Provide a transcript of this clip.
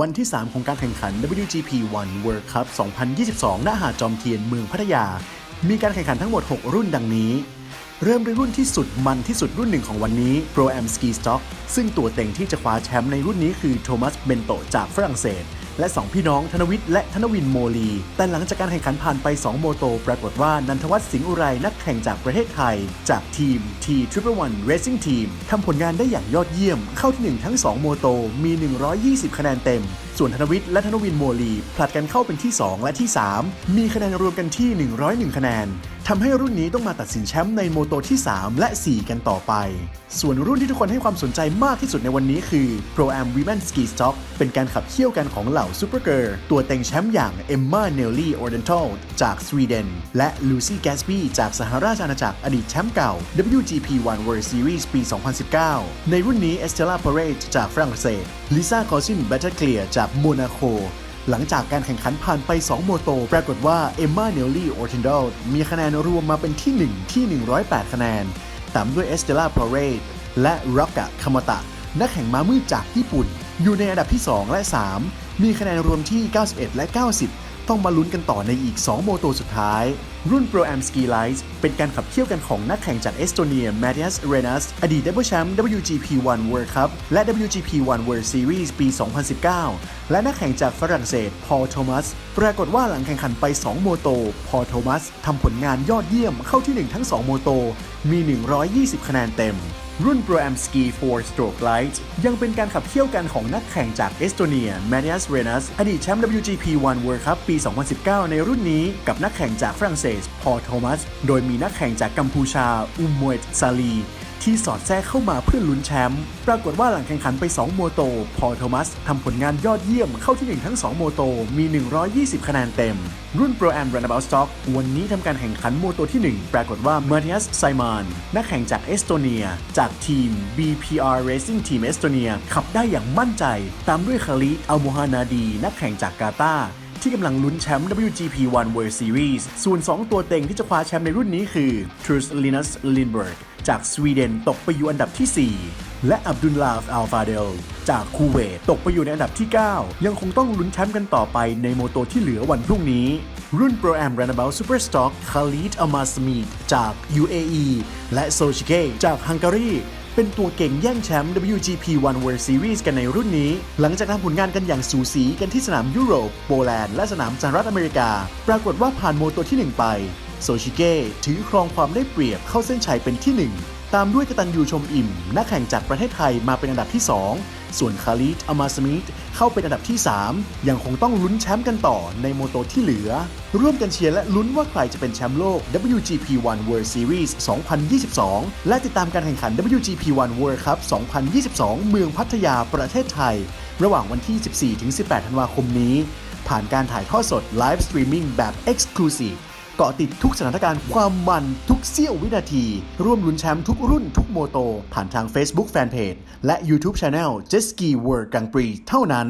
วันที่ 3 ของการแข่งขัน WGP 1 World Cup 2022 ณ หาดจอมเทียนเมืองพัทยา มีการแข่งขันทั้งหมด 6 รุ่นดังนี้ เริ่มด้วยรุ่นที่สุดมันที่สุดรุ่นหนึ่งของวันนี้ Pro Am Ski Stock ซึ่งตัวเต็งที่จะคว้าแชมป์ในรุ่นนี้คือโทมัสเบนโตจากฝรั่งเศส และ 2 พี่น้องธนวิทย์และธนวินโมลี แต่หลังจากการแข่งขันผ่านไป 2 โมโต ปรากฏว่านันทวัฒน์สิงห์อุไรนักแข่งจากประเทศไทย จากทีม T Triple One Racing Team ทำผลงานได้อย่างยอดเยี่ยม เข้าที่ 1 ทั้ง 2 โมโตมี 120 คะแนนเต็ม ส่วนธนวิทย์และธนวินโมลีผลัดกันเข้าเป็นที่ 2 และที่ 3 มีคะแนนรวมกันที่ 101 คะแนนทำให้รุ่นนี้ต้องมาตัดสินแชมป์ในโมโตที่ 3 และ 4 กันต่อไป ส่วนรุ่นที่ทุกคนให้ความสนใจมากที่สุดในวันนี้คือ Pro Am Women Ski Stock เป็นการขับเคี่ยวกันของเหล่าซูเปอร์เกิร์ลตัวเต็งแชมป์อย่างเอมมาเนลลี่ออร์เดนทัลจากสวีเดน และลูซี่แกสบี้จากสหราชอาณาจักรอดีตแชมป์เก่า WGP 1 World Series ปี 2019 ในรุ่นนี้เอสเตล่า p เรจจากฝรั่งเศสลิซ่าคอซินแบตเตอร์เคลียจากโมนาโกหลังจากการแข่งขันผ่านไป 2 โมโต ปรากฏว่าเอมมาเนลลี่ออร์เทนดลมีคะแนนรวมมาเป็นที่ 1 ที่ 108 คะแนน ตามด้วยเอสเตล่า p เรดและร็อกกะคามาตะ นักแข่งม้ามืดจากญี่ปุ่น อยู่ในอันดับที่ 2 และ 3 มีคะแนนรวมที่ 91 และ 90 ต้องมาลุ้นกันต่อในอีก 2 โมโตสุดท้าย รุ่น Pro Am Ski Lights เป็นการขับเคี่ยวกันของนักแข่งจากเอสโตเนีย m a t ิ i สเรนัสอดีตดับเบิลแชมป์ WGP 1 World Cup และ WGP 1 World Series ปี 2019 และนักแข่งจากฝรั่งเศส พอลโทมัส ปรากฏว่าหลังแข่งขันไป 2 โมโต พอลโทมัสทำผลงานยอดเยี่ยมเข้าที่ 1 ทั้ง 2 โมโต มี 120 คะแนนเต็ม รุ่น Pro Am Ski 4 Stroke Light ยังเป็นการขับเคี่ยวกันของนักแข่งจากเอสโตเนียแมเนียสเรนัสอดีตแชมป์ WGP 1 World Cup ปี 2019 ในรุ่นนี้กับนักแข่งจากฝรั่งเศส พอโทมัส โดยมีนักแข่งจากกัมพูชา อุมมวยซาลี ที่สอดแทรกเข้ามาเพื่อลุ้นแชมป์ปรากฏว่าหลังแข่งขันไป 2 โมโต พอลโทมัสทำผลงานยอดเยี่ยมเข้าที่ 1 ทั้ง 2 โมโต มี 120 คะแนนเต็ม รุ่น Pro Am Runabout Stock วันนี้ทำการแข่งขันโมโตที่ 1 ปรากฏว่ามาเทียสไซมานนักแข่งจากเอสโตเนีย จากทีม BPR Racing Team เอสโตเนียขับได้อย่างมั่นใจ ตามด้วยคาลิอัลโมฮานาดี นักแข่งจากกาตาร์ที่กำลังลุ้นแชมป์ WGP 1 World Series ส่วน 2 ตัวเต็งที่จะคว้าแชมป์ในรุ่นนี้คือ t r u s Linus Lindberg จากสวีเดนตกไปอยู่อันดับที่ 4 และอับดุลลาฟอัลฟาเดล จากคูเวตตกไปอยู่ในอันดับที่ 9 ยังคงต้องลุ้นแชมป์กันต่อไปในโมโตที่เหลือวันพรุ่งนี้ รุ่น Pro Am Runabout Superstock Khalid Amal Smith จาก UAE และโซชิเกจากฮังการีเป็นตัวเก่งแย่งแชมป์ WGP 1 World Series กันในรุ่นนี้ หลังจากทำผลงานกันอย่างสูสีกันที่สนามยุโรป โปแลนด์ และสนามสหรัฐอเมริกา ปรากฏว่าผ่านโมโตที่ 1 ไป โซชิเกะถือครองความได้เปรียบเข้าเส้นชัยเป็นที่ 1 ตามด้วยกตันยูชมอิ่ม นักแข่งจากประเทศไทยมาเป็นอันดับที่ 2 ส่วนคาลิดอามาสมิธเข้าเป็นอันดับที่ 3 ยังคงต้องลุ้นแชมป์กันต่อในโมโตที่เหลือ ร่วมกันเชียร์และลุ้นว่าใครจะเป็นแชมป์โลก WGP 1 World Series 2022 และติดตามการแข่งขัน WGP 1 World Cup 2022 เมืองพัทยาประเทศไทย ระหว่างวันที่ 14-18 ธันวาคมนี้ ผ่านการถ่ายทอดสดไลฟ์สตรีมมิ่งแบบ Exclusive เกาะติดทุกสถานการณ์ความมันทุกเสี้ยววินาที ร่วมลุ้นแชมป์ทุกรุ่นทุกโมโต ผ่านทาง Facebook Fanpage และ YouTube Channel Jet Ski World Grand Prix เท่านั้น